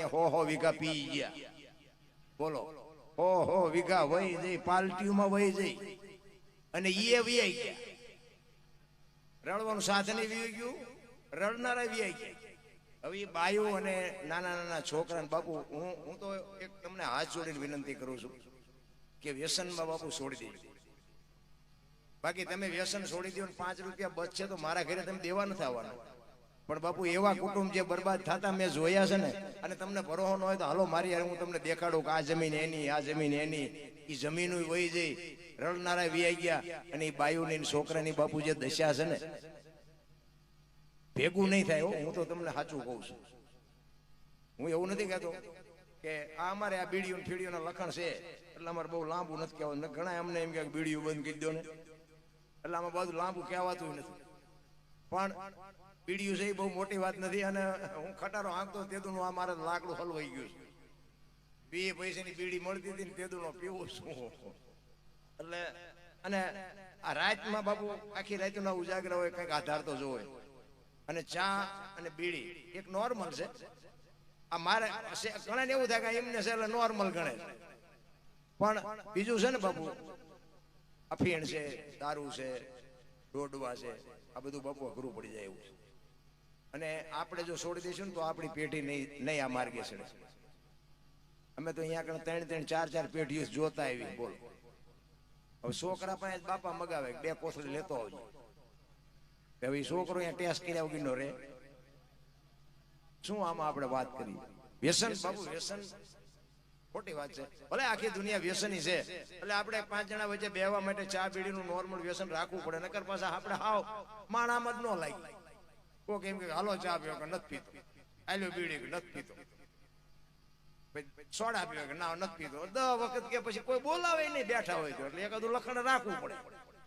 ત્યાં હો હો વીઘા પી ગયા. બોલો, હો હો વીઘા વહી જઈ પાલટીમાં વહી જઈ. અને ઈએ વ્યાઈ ગયા. રડવાનું સાધન વી ગયું, રડનારા વ્યાઈ ગયા. હવે એ બાયું અને નાના નાના છોકરા બાપુ, હું હું તો એક તમને હાથ જોડીને વિનંતી કરું છું કે વ્યસનમાં બાપુ છોડી દેજો. બાકી તમે વ્યસન છોડી દો પાંચ રૂપિયા બચશે તો મારા ઘરે તમે દેવા નથી આવવાના. પણ બાપુ, એવા કુટુંબ જે બરબાદ થતા મેં જોયા છે ને, અને તમને ભરોસો ન હોય તો હાલો મારી હું તમને દેખાડું કે આ જમીન એની, આ જમીન એની. એ જમીન વહી જઈ રડનારા વી ગયા, અને એ બાયુની છોકરાની બાપુ જે દશા છે ને, ભેગું નહીં થાય હો તો તમને સાચું કહું છું. હું એવું નથી કહેતો કે આ અમારે આ બીડીઓ ને લખણ છે, એટલે અમારે બહુ લાંબુ નથી કહેવાનું ઘણા અમને એમ કે બીડીઓ બંધ કરી ને. એટલે આમાં બધું લાંબુ કહેવાતું નથી. પણ બીડીયું છે એ બહુ મોટી વાત નથી અને હું ખટારો હાંકતો તેદું આ મારે લાકડું હલવાઈ ગયું છે. બે પૈસાની બીડી મળતી હતી ને તેદું પીવું શું એટલે, અને આ રાતમાં બાપુ આખી રાતના ઉજાગરા હોય, કંઈક આધાર તો જોવે. અને ચા અને બીડી, એક નોર્મલ છે. આ મારે ઘણા એવું થાય કે એમને છે એટલે નોર્મલ ગણે પણ બીજું છે ને બાપુ, અફીણ છે, દારૂ છે, દોડવા છે, આ બધું બાપુ અઘરું પડી જાય એવું છે. અને આપણે જો છોડી દઈશું ને તો આપણી પેઢી નહીં નહીં આ માર્ગે છે અમે તો અહીંયા આગળ ત્રણ ત્રણ, ચાર ચાર પેઢીઓ જોતા આવી બોલો. હવે છોકરા પણ બાપા મગાવે, બે કોથળી લેતો આવજો. હવે છોકરો અહીંયા ટેસ્ટ કર્યા વગરનો રે શું આમાં આપણે વાત કરી? વ્યસન બાબુ વ્યસન. ખોટી વાત છે. ભલે આખી દુનિયા વ્યસની છે એટલે આપણે પાંચ જણા વચ્ચે બેહવા માટે ચા બીડીનું નોર્મલ વ્યસન રાખવું પડે, નકર પાછા આપણે હાવ માણામાં જ ન લાગી. કોક એમ કે, હાલો ચા પીવો કે નથી પીતો. આલ્યો બીડી કે નથી પીતો. સોડા પીવો કે, ના, નથી પીતો. દ વખત કે પછી કોઈ બોલાવે નહીં, બેઠા હોય તો. એટલે એકાદું લખણ રાખવું પડે.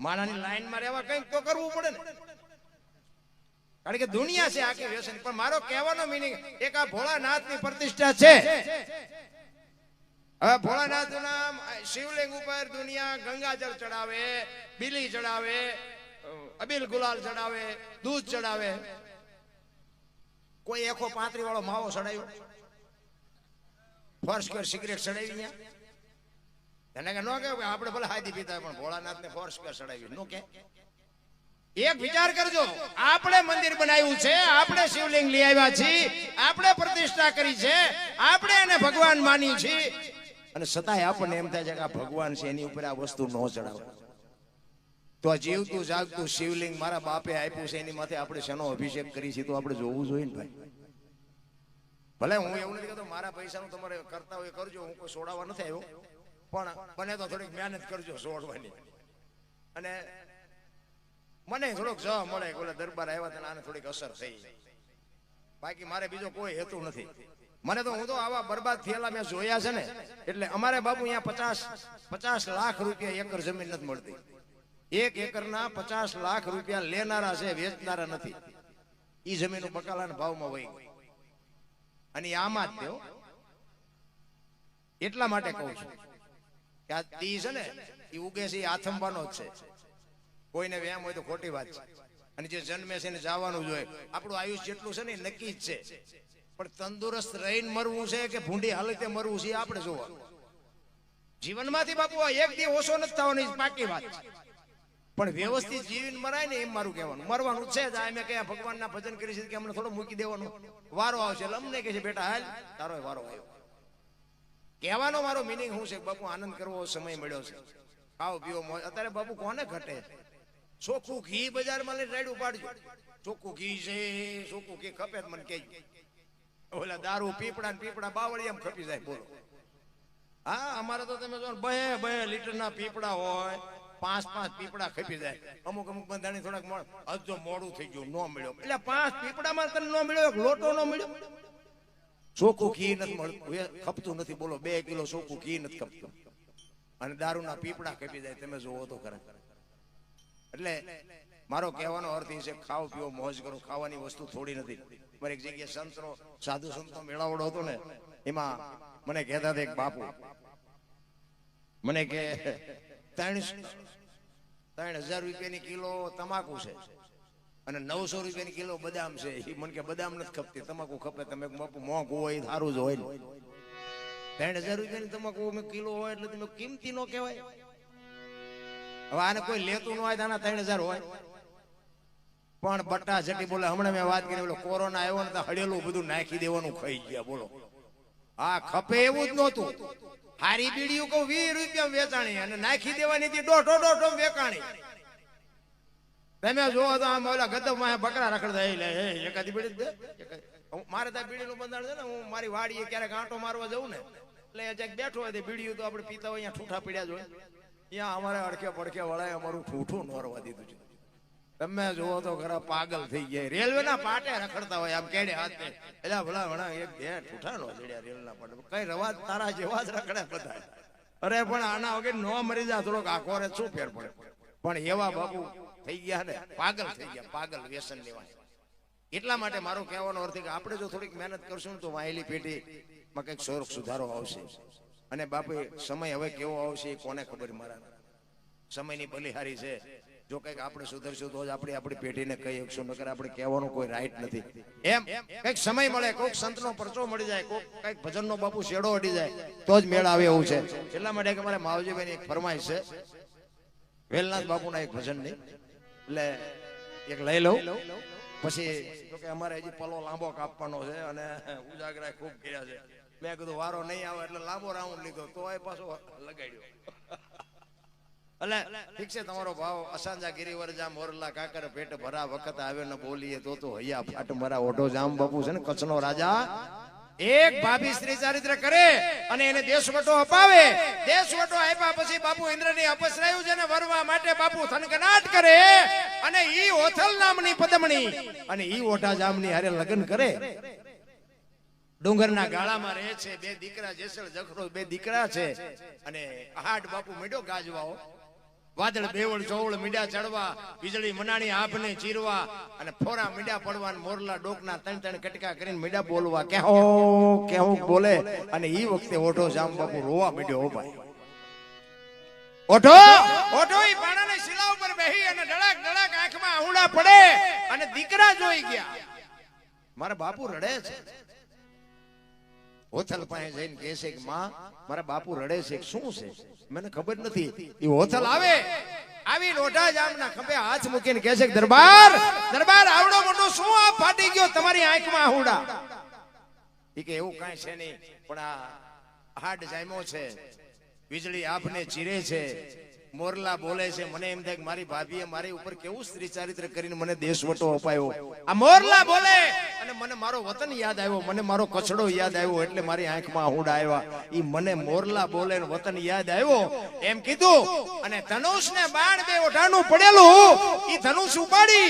માણાની લાઈનમાં રહેવા કંઈક તો કરવું પડે ને. કારણ કે દુનિયા છે આખી વ્યસન. પણ મારો કહેવાનો મિનિંગ એક આ ભોળાનાથની પ્રતિષ્ઠા છે. હવે ભોળાનાથ નામ શિવલિંગ ઉપર દુનિયા ગંગાજળ ચડાવે, બીલી ચડાવે અબીલ ગુલાલ ચડાવે, દૂધ ચડાવે. કોઈ એકો પાંત્રી વાળો માવો ચડાવ્યો ફર્સ્ટ કર સિગરેટ ચડાવી એને કે ન કે આપણે ભલે હાથી પીતા પણ ભોળાનાથ ને ફોર્સ કર ચડાવી. નો કે એક વિચાર કરજો, આપણે મંદિર બનાવ્યું છે, આપણે શિવલિંગ લઈ આવ્યા છીએ, આપણે પ્રતિષ્ઠા કરી છે, આપણે એને ભગવાન માની છીએ. અને છતાંય આપણને એમ થાય છે કે આ ભગવાન છે, એની ઉપર આ વસ્તુ ન ચડાવે તો આ જીવતું જાગતું શિવલિંગ મારા બાપે આપ્યું છે, એની માથે આપણે શેનો અભિષેક કરી છે તો આપણે જોવું જોઈએ ને ભાઈ. ભલે હું એવું નથી કહેતો, મારા પૈસાનું તમારે કરતા હોય કરજો, હું કોઈ છોડાવવા નથી આવ્યો. પણ બને તો થોડીક મહેનત કરજો સોડવાની. અને મને થોડોક જ મળે બોલે દરબાર આવ્યા હતા આને થોડીક અસર થઈ. બાકી મારે બીજો કોઈ હેતુ નથી. મને તો હું તો આવા બરબાદ થયેલા મેં જોયા છે ને, એટલે અમારે બાપુ અહીંયા પચાસ પચાસ લાખ રૂપિયા એકર જમીન નથી મળતી. એક એકરના પચાસ લાખ રૂપિયા લેનારા છે, વેચનારા નથી. એ જમીન બકાલાના ભાવમાં વહી ગઈ. અને આમાં જ તેઓ એટલા માટે કહું છું કે આ તી છે ને એ ઉગે છે એ આથંબાનો જ છે. કોઈને વ્યામ હોય તો ખોટી વાત છે. અને જે જન્મે છે એને જવાનું જોઈએ આપણું આયુષ જેટલું છે ને નક્કી જ છે. પણ તંદુરસ્ત રહીને મરવું છે કે ભૂંડી હાલતે મરવું છે આપણે જોવાનું. જીવનમાંથી બાપુ એક દી ઓછો નથી થવાની પાકી વાત છે. પણ વ્યવસ્થિત જીવીને મરાય ને એમ મારું કહેવાનું. મરવાનું છે જ અમે કયા ભગવાનના ભજન કરી છે કે અમને થોડો મૂકી દેવાનો. વારો આવશે એટલે અમને કહે છે બેટા હાલ તારો વારો આવ્યો. કહેવાનો મારો મિનિંગ શું છે? બાપુ આનંદ કરવો સમય મળ્યો છે. ખાવ પીવો અત્યારે બાપુ કોને ઘટે? ચોખ્ખું ઘી બજારમાં લઈને રેડ ઉપાડજો ચોખ્ખું ઘી છે ચોખ્ખું ઘી ખપે મને કહેજો. ઓલા દારૂ પીપડા ને પીપડા બાવળી એમ ખપી જાય બોલો. હા અમારે તો તમે જો બે બે લીટરના પીપડા હોય પાંચ પાંચ પીપડા ખેપી જાય. અમુક અમુક બંધાણી થોડાક મળે અજો મોડું થઈ ગયું, ન મળ્યો. એટલે પાંચ પીપડામાં તને ન મળ્યો, એક લોટો ન મળ્યો. ચોખ્ખું ઘી નથી મળતું. ખપતું નથી, બોલો, બે કિલો ચોખ્ખું ઘી નથી ખપતું. અને દારૂના પીપડા ખેપી જાય, તમે જોવો તો ખરા. એટલે મારો કહેવાનો અર્થ એ છે ખાવ પીવો મોજ કરો. ખાવાની વસ્તુ થોડી નથી. મારે એક જગ્યાએ સંતનો, સાધુ સંતનો મેળાવડો હતો ને, એમાં મને કહેતા હતા એક બાપુ. મને કે ત્રણ ત્રણ હજાર રૂપિયાની કિલો તમાકુ છે. અને નવસો રૂપિયાની કિલો બદામ છે. એ મને કે બદામ નથી ખપતી. તમાકુ ખપે તમે બાપુ, મોંઘું હોય, સારું જ હોય ને. ત્રણ હજાર રૂપિયાની તમાકુ કિલો હોય એટલે તમે કિંમતી નો કહેવાય. હવે આને કોઈ લેતું ન હોય તો આના ત્રણ હજાર હોય. પણ બટ્ટા જટી બોલે, હમણાં મેં વાત કરી, બોલો, કોરોના આવ્યો ને તો હળેલું બધું નાખી દેવાનું ખાઈ ગયા, બોલો. હા ખપે એવું જ નહોતું. હારી બીડીયું કહું, વીસ રૂપિયા વેચાણી અને નાખી દેવાની હતી, દોઢો દોઢો વેચાણી તમે જોવો તો આમ ઓલા ગદબમાં બકરા રખડતા એ લે એકાદી બીડી મારે ત્યાં બીડીનું બંધાણ છે ને, હું મારી વાડીએ ક્યારેક આંટો મારવા જઉં ને, એટલે એ બેઠો હોય બીડીયું તો આપણે પીતા હોય, અહીંયા ઠૂઠા પીડ્યા જ ત્યાં અમારે અડકે પડકે વળાય, અમારું ઠૂઠું નોરવા દીધું છે. તમે જુઓ તો ખરા પાગલ થઈ ગયા. રેલવે ના પાટે રખડતા હોય આમ કેડે હાથે. એટલે ભલા ભણા એક બે ઠૂઠા નો રેલ ના પાટે. કઈ રવાજ તારા જેવા જ રખડે બધા. અરે પણ આના વગર નો મરી જા થોડોક આખો રે શું ફેર પડે? પણ એવા બાપુ થઈ ગયા ને, પાગલ થઈ ગયા, પાગલ વ્યસન લેવા એટલા માટે મારો કહેવાનો અર્થ કે આપણે જો થોડીક મહેનત કરશું તો વાયેલી પેઢીમાં કંઈક સ્વરૂપ સુધારો આવશે. અને બાપુ સમય હવે કેવો આવશે કોને ખબર મારા. સમયની બલિહારી છે. જો કંઈક આપણે સુધરશું તો જ આપણે આપણી પેઢીને કહી શકશું, નકર આપણે કહેવાનું કોઈ રાઈટ નથી. એમ, કંઈક સમય મળે, કોઈક સંતનો પરચો મળી જાય, કોઈક કંઈક ભજનનો બાપુ શેડો અડી જાય, તો જ મેળ આવે એવું છે. એટલા માટે કે મારે માવજીભાઈની એક ફરમાઈશ છે. વેલનાથ બાપુના એક ભજન નહીં એટલે એક લઈ લઉં. પછી તો અમારે હજી પલો લાંબો કાપવાનો છે અને ઉજાગરા ખૂબ કર્યા છે. મેં કીધું, વારો નહીં આવે એટલે લાંબો રાઉન્ડ લીધો તો એ પાછો લગાડ્યો. એટલે ઠીક છે, તમારો ભાવ અસાંજા ગિરિવર જામ મોરલા કાકર પેટ ભરા વખત આવે ને બોલીએ તો તો હૈયા ફાટ મરા ઓઢો જામ બાપુ છે ને કચ્છનો રાજા. એક ભાભી સ્ત્રી ચારિત્ર કરે અને એને દેશવટો અપાવે. દેશવટો આપ્યા પછી બાપુ ઇન્દ્રની અપસરાયું છે ને વરવા માટે બાપુ થનગનાટ કરે અને ઈ ઓથલ નામની પદમણી અને ઈ ઓઢા જામની હારે લગ્ન કરે. ડુંગરના ગાળામાં રહે છે, બે દીકરા જેસલ જખરો બે દીકરા છે અને હાટ બાપુ મેડો ગાજવાઓ. વાદળ બેવળ ચોવળ મીડા ચડવા, વીજળી મનાણી આભને ચીરવા અને ફોરા મીડા પડવા મોરલા ડોકના ત્રણ ત્રણ કટકા કરીને મીડા બોલવા. કેહો, કેહું, બોલે. અને ઈ વખતે ઓઢો જામ બાપુ રોવા મીડ્યો ભાઈ. ઓઢો ઓઢો, ઈ પાણાને શિલા ઉપર બેહી અને ડળક ડળક આંખમાં આહુડા પડે અને દીકરા જોઈ ગયા. મારા બાપુ રડે છે. હોથલ પાસે જઈને કહે છે કે, માં, મારા બાપુ રડે છે શું છે? મને ખબર નથી. એ હોથલ આવે. આવી લોઢા જામના ખંભે હાથ મૂકીને કહે છે દરબાર દરબાર, આવડો મોટો શું આ ફાટી ગયો? તમારી આંખમાં આહુડા એ કે, એવું કાંઈ છે નહીં, પણ આ હાડ જામ્યો છે. વીજળી આપને ચીરે છે. મોરલા બોલે છે, મને એમ થાય મારી ભાભીએ મારી ઉપર કેવું સ્ત્રી ચારિત્ર કરીને મને દેશવટો અપાયો. આ મોરલા બોલે, અને મને મારો વતન યાદ આવ્યો, મને મારો કચડો યાદ આવ્યો, એટલે મારી આંખમાં હુડ આવ્યા. ઈ મને મોરલા બોલે વતન યાદ આવ્યો, એમ કીધું, અને ધનુષ ને બાણ બે ઓઢાનું પડેલું, ઈ ધનુષ ઉપાડી,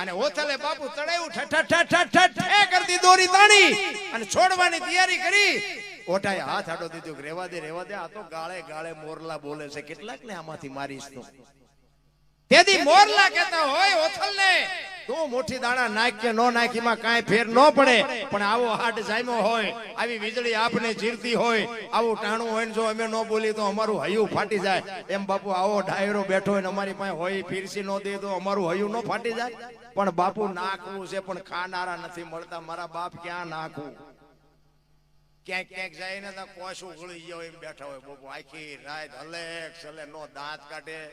અને ઓથલે બાપુ તળાયું ઠઠ ઠઠ ઠઠ ઠે કરતી દોરી તાણી, અને છોડવાની તૈયારી કરી ઓટાએ હાથ આડો દીધો રેવા દે રેવા દે. આ તો ગાળે ગાળે મોરલા બોલે છે. કેટલાક ને આમાંથી મારીશ તો. તેથી મોરલા કહેતા હોય ઓથલ ને તું મુઠ્ઠી દાણા નાખ કે નો નાખીમાં કાંઈ ફેર ન પડે. પણ આવો હાડ જામ્યો હોય આવી વીજળી આપને જીરતી હોય આવું ટાણું હોય ને જો અમે ન બોલી તો અમારું હૈયું ફાટી જાય. એમ બાપુ આવો ડાયરો બેઠો હોય ને અમારી પાસે હોય ફીરસી ન દે તો અમારું હૈયું ન ફાટી જાય. પણ બાપુ નાખવું છે પણ ખાનારા નથી મળતા. મારા બાપ ક્યાં નાખવું ક્યાંક ક્યાંક જાય ને તો કોસ ઉગળી ગયો એમ બેઠા હોય. બાપુ, આખી રાત હલે ચલે નો દાંત કાઢે,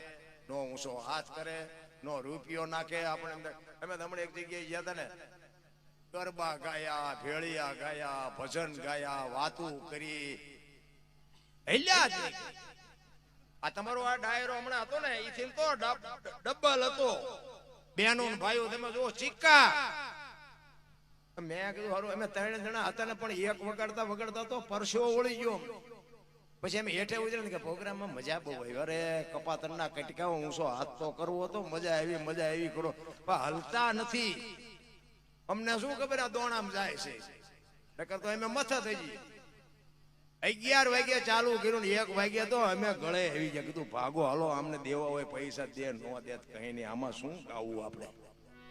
નો ઊંચો હાથ કરે, નો રૂપિયો નાખે આપણે એમ અમે હમણાં એક જગ્યાએ ગયા હતા ને, ગરબા ગાયા, ભેળિયા ગાયા, ભજન ગાયા, વાતું કરી. હેલ્યા આ તમારો આ ડાયરો હમણાં હતો ને એ તો ડબ- ડબલ હતો. બહેનો ભાઈઓ, તમે જો ચીક્કા. મેં કીધું, હારું અમે ત્રણ જણા હતા ને, પણ એક વગાડતા વગાડતા તો પરસો ઓળી ગયો. પછી અમે હેઠે ઉતરે કે, પ્રોગ્રામમાં મજા બહુ આવી. અરે, કપાતરના હું ઊંચો હાથ તો કરવો હતો? મજા આવી મજા આવી કરો પણ હલતા નથી. અમને શું ખબર આ દોણામ જાય છે? નકર તો અમે મથા થઈ જઈએ અગિયાર વાગે ચાલુ કર્યું ને, એક વાગે તો અમે ગળે આવી ગયા. કીધું, ભાગો, હાલો અમને દેવા હોય, પૈસા દે, નો દે કઈ નહીં. આમાં શું ગાવું આપણે?